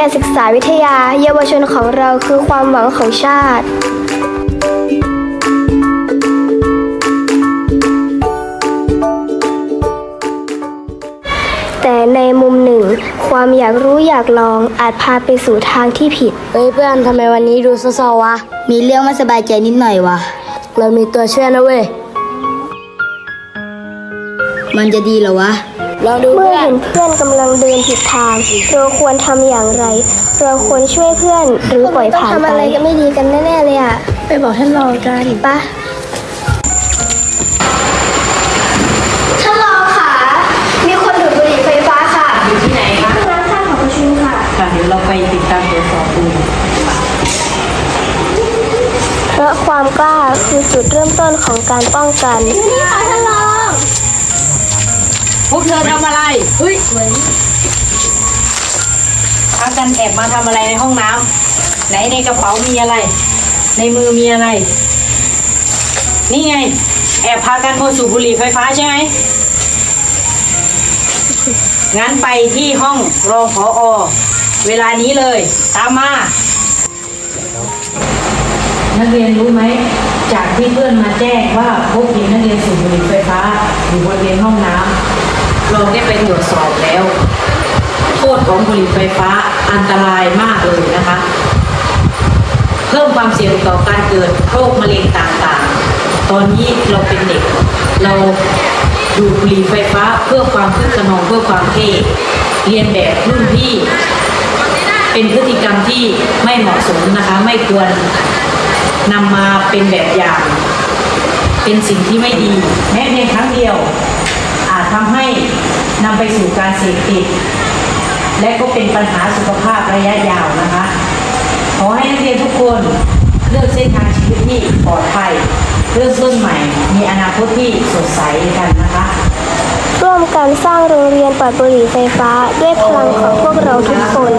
การศึกษาวิทยา เยาวชนของเราคือความหวังของชาติแต่ในมุมหนึ่ง ความอยากรู้อยากลองอาจพาไปสู่ทางที่ผิด เฮ้ยเพื่อนทำไมวันนี้ดูเศร้าๆวะ มีเรื่องไม่สบายใจนิดหน่อยวะ เรามีตัวช่วยนะเว้ย มันจะดีเหรอวะ ลองดูเมื่อเพื่อนเห็นเพื่อนกำลังเดินผิดทาง เราควรทำอย่างไร เราควรช่วยเพื่อนหรือปล่อยผ่านไปทำอะไรก็ไม่ดีกันแน่ๆเลยอะ ไปบอกท่านรองกันปะท่านรองค่ะ มีคนดูดบุหรี่ไฟฟ้าค่ะอยู่ที่ไหนคะร้านข้างของประชุมค่ะ ค่ะเดี๋ยวเราไปติดตามตรวจสอบดูเพราะความกล้าคือจุดเริ่มต้นของการป้องกันนี่ค่ะท่านรอง พวกเธอทำอะไรเฮ้ยพากันแอบมาทำอะไรในห้องน้ำไหนในกระเป๋ามีอะไร ในมือมีอะไร นี่ไง แอบพากันมาสูบบุหรี่ไฟฟ้าใช่ไหมงั้นไปที่ห้องรองผออเวลานี้เลย ตามมา นักเรียนรู้ไหม จากที่เพื่อนมาแจ้งว่าพบเห็นนักเรียนสูบบุหรี่ไฟฟ้า อยู่บริเวณห้องน้ำ เราได้ไปตรวจสอบแล้ว โทษของบุหรี่ไฟฟ้าอันตรายมากเลยนะคะ เพิ่มความเสี่ยงต่อการเกิดโรคมะเร็งต่างๆ ตอนนี้เราเป็นเด็ก เราดูดบุหรี่ไฟฟ้าเพื่อความคึกขนองเพื่อความเท่เรียนแบบรุ่นพี่เป็นพฤติกรรมที่ไม่เหมาะสมนะคะ ไม่ควรนำมาเป็นแบบอย่าง เป็นสิ่งที่ไม่ดีแม้เพียงครั้งเดียว อาจทำให้นำไปสู่การเสพติด และก็เป็นปัญหาสุขภาพระยะยาวนะคะ ขอให้นักเรียนทุกคนเลือกเส้นทางชีวิตที่ปลอดภัยเริ่มต้นใหม่ มีอนาคตที่สดใสกันนะคะ ร่วมกันสร้างโรงเรียนปลอดบุหรี่ไฟฟ้า ด้วยพลังของพวกเราทุกคน